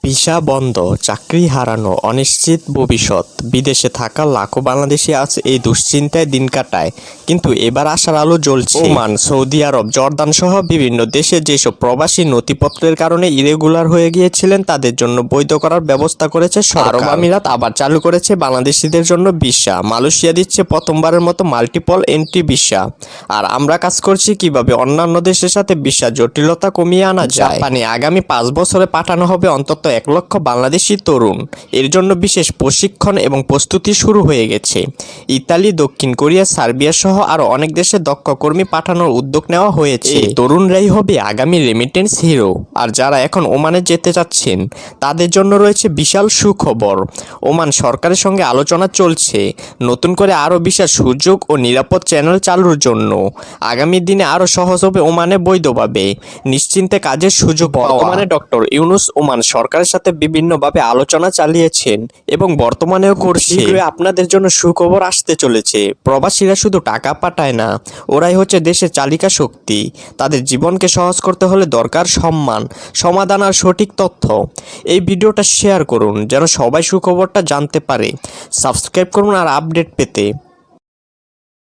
Visa বন্ধ চাকরি হারানো অনিশ্চিত ভবিষ্যৎ বিদেশে থাকা লাখো বাংলাদেশি আজ এই দুশ্চিন্তায় দিন কাটায় কিন্তু এবার আসার আলো জ্বলছে। ওমান সৌদি আরব জর্দান সহ বিভিন্ন দেশে যেসব প্রবাসী নথিপত্রের কারণে ইরেগুলার হয়ে গিয়েছিলেন তাদের জন্য বৈধ করার ব্যবস্থা করেছে আরব আমিরাত আবার চালু করেছে বাংলাদেশিদের জন্য ভিসা। মালয়েশিয়া দিচ্ছে প্রথমবারের মতো মাল্টিপল এন্ট্রি ভিসা। আর আমরা কাজ করছি কীভাবে অন্যান্য দেশের সাথে ভিসা জটিলতা কমিয়ে আনা যায়। মানে আগামী পাঁচ বছরে পাঠানো হবে অন্তত এক লক্ষ বাংলাদেশি তরুণ। এর জন্য বিশেষ প্রশিক্ষণ এবং প্রস্তুতি শুরু হয়ে গেছে। ইতালি দক্ষিণ কোরিয়া সার্বিয়া সহ আরও অনেক দেশে দক্ষ কর্মী পাঠানোর উদ্যোগ নেওয়া হয়েছে। তরুণরাই হবে আগামী রেমিটেন্স হিরো। আর যারা এখন ওমানে যেতে চাচ্ছেন তাদের জন্য রয়েছে বিশাল সুখবর। ওমান সরকারের সঙ্গে আলোচনা চলছে নতুন করে আরও বিশাল সুযোগ ও নিরাপদ চ্যানেল চালুর জন্য। আগামী দিনে আরও সহজ হবে ওমানে বৈধভাবে। নিশ্চিন্তে কাজের সুযোগ বর্তমানে ডক্টর ইউনুস ওমান সরকারের সাথে বিভিন্নভাবে আলোচনা চালিয়েছেন এবং বর্তমানেও করছে। আপনাদের জন্য সুখবর আসতে চলেছে। প্রবাসীরা শুধু টাকা পাঠায় না, ওরাই হচ্ছে দেশের চালিকা শক্তি। তাদের জীবনকে সহজ করতে হলে দরকার সম্মান, সমাধান আর সঠিক তথ্য। এই ভিডিওটা শেয়ার করুন, যেন সবাই সুখবরটা জানতে পারে। সাবস্ক্রাইব করুন আর আপডেট পেতে।